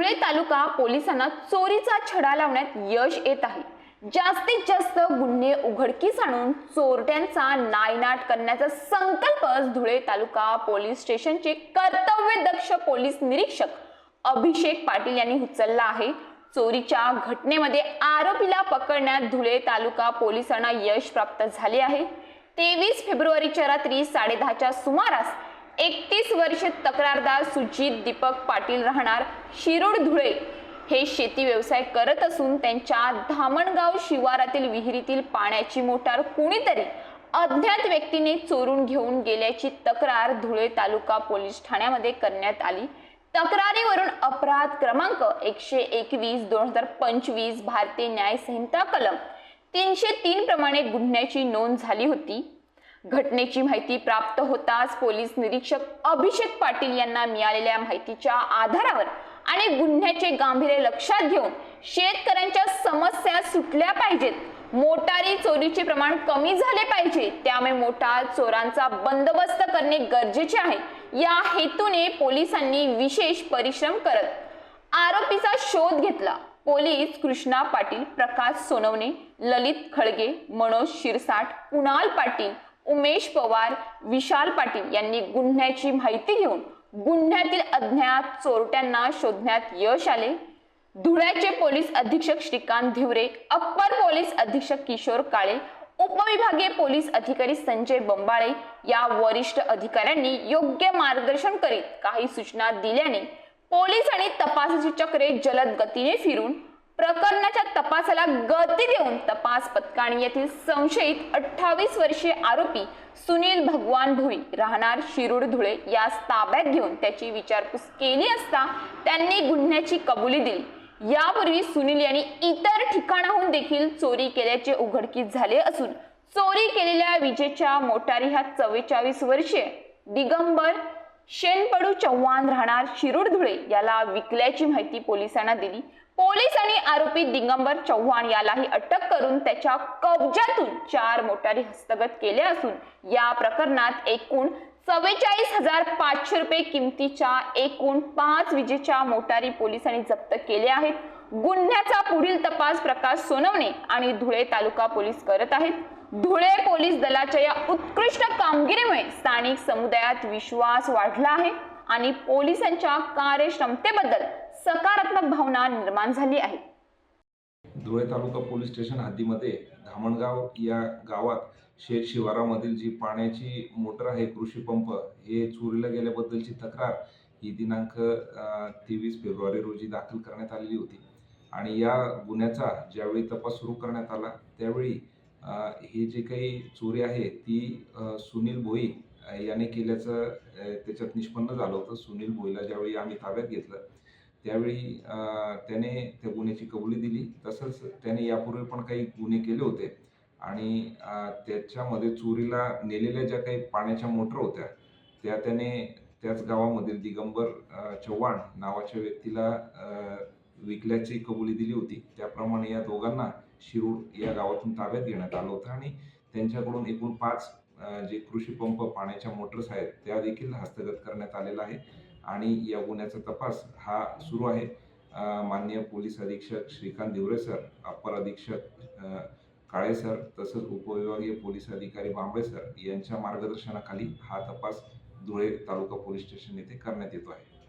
धुळे तालुका पोलिसांना चोरीचा छडा लावण्यात यश येत आहे. जास्तीत जास्त गुन्हे उघडकीस आणून चोरट्यांचा नायनाट करण्याचा संकल्पच धुळे तालुका पोलीस स्टेशनचे कर्तव्यदक्ष पोलीस निरीक्षक अभिषेक पाटील यांनी उचलला आहे. चोरीच्या घटनेमध्ये आरोपीला पकडण्यात धुळे तालुका पोलिसांना यश प्राप्त झाले आहे. तेवीस फेब्रुवारीच्या रात्री साडेदहाच्या सुमारास एकतीस वर्ष तक्रारदार सुजित दीपक पाटील राहणार शिरूड धुळे हे शेती व्यवसाय करत असून त्यांच्या धामणगाव शिवारातील विहिरीतील पाण्याची मोटार कुणीतरी अज्ञात व्यक्तीने चोरून घेऊन गेल्याची तक्रार धुळे तालुका पोलीस ठाण्यामध्ये करण्यात आली. तक्रारीवरून अपराध क्रमांक एकशे एकवीस दोन हजार पंचवीस भारतीय न्याय संहिता कलम तीनशे तीन प्रमाणे गुन्ह्याची नोंद झाली होती. घटनेची माहिती प्राप्त होताच पोलीस निरीक्षक अभिषेक पाटील यांना मिळालेल्या माहितीच्या आधारावर आणि गुन्ह्याचे गांभीर्य लक्षात घेऊन शेतकऱ्यांच्या समस्या सुटल्या पाहिजेत. मोटारी चोरीचे प्रमाण कमी झाले पाहिजे. त्यामुळे मोटार चोरांचा बंदोबस्त करणे गरजेचे आहे. या हेतूने पोलिसांनी विशेष परिश्रम करत आरोपीचा शोध घेतला. पोलीस कृष्णा पाटील प्रकाश सोनवणे ललित खळगे मनोज शिरसाट कुणाल पाटील उमेश पवार विशाल पाटील यांनी गुन्ह्याची माहिती घेऊन गुन्ह्यातील अज्ञात चोरट्यांना शोधण्यात यश आले. धुळ्याचे पोलीस अधीक्षक श्रीकांत धिवरे अप्पर पोलीस अधीक्षक किशोर काळे उपविभागीय पोलीस अधिकारी संजय बंबाळे या वरिष्ठ अधिकाऱ्यांनी योग्य मार्गदर्शन करीत काही सूचना दिल्याने पोलीस आणि तपासाची चक्रे जलद गतीने फिरून प्रकरणाच्या तपासाला गती देऊन तपास पथकाने येथील संशयित अठ्ठावीस वर्षीय आरोपी सुनील भगवान भोई राहणार शिरूड धुळे यास ताब्यात घेऊन त्याची विचारपूस केली असता त्यांनी गुन्ह्याची कबुली दिली. यापूर्वी सुनील यांनी इतर ठिकाणाहून देखील चोरी केल्याचे उघडकीस झाले असून चोरी केलेल्या विजेच्या मोटारी ह्या चव्वेचाळीस वर्षीय दिगंबर शेनपडू चव्हाण राहणार शिरूड धुळे याला विकल्याची माहिती पोलिसांना दिली. पोलिसांनी आरोपी दिगंबर चव्हाण यालाही अटक करून त्याच्या कब्जातून चार मोटारी हस्तगत केल्या असून या प्रकरणात एकूण चव्वेचाळीस हजार पाचशे रुपये किमतीच्या एकूण पाच विजेच्या मोटारी पोलिसांनी जप्त केल्या आहेत. गुन्ह्याचा पुढील तपास प्रकाश सोनवणे आणि धुळे तालुका पोलीस करत आहेत. धुळे पोलीस दलाच्या या उत्कृष्ट कामगिरीमुळे स्थानिक समुदायात विश्वास वाढला आहे आणि पोलिसांच्या कार्यक्षमतेबद्दल सकारात्मक भावना निर्माण झाली आहे. धुळे तालुका पोलीस स्टेशन हद्दीमध्ये धामणगाव या गावात शेत शिवारामधील जी पाण्याची मोटर आहे कृषी पंप हे चोरीला गेल्याबद्दलची तक्रार ही दिनांक तेवीस फेब्रुवारी रोजी दाखल करण्यात आलेली होती. आणि या गुन्ह्याचा ज्यावेळी तपास सुरू करण्यात आला त्यावेळी ही जी काही चोरी आहे ती सुनील भोई याने केल्याचं त्याच्यात निष्पन्न झालं होतं. सुनील भोईला ज्यावेळी आम्ही ताब्यात घेतलं त्यावेळी त्याने त्या गुन्ह्याची कबुली दिली. तसंच त्याने यापूर्वी पण काही गुन्हे केले होते आणि त्याच्यामध्ये चोरीला नेलेल्या ज्या काही पाण्याच्या मोटर होत्या त्या त्याने त्याच गावामधील दिगंबर चव्हाण नावाच्या व्यक्तीला विकल्याची कबुली दिली होती. त्याप्रमाणे या दोघांना शिरूर या गावातून ताब्यात घेण्यात आलं होतं आणि त्यांच्याकडून एकूण पाच जे कृषी पंप पाण्याच्या मोटर्स आहेत त्या देखील हस्तगत करण्यात आलेला आहे. आणि या गुन्ह्याचा तपास हा सुरू आहे. मान्य पोलीस अधीक्षक श्रीकांत दिवरे सर अप्पर अधीक्षक काळे सर तसंच उपविभागीय पोलीस अधिकारी बांबळे सर यांच्या मार्गदर्शनाखाली हा तपास धुळे तालुका पोलीस स्टेशन येथे करण्यात येतो आहे.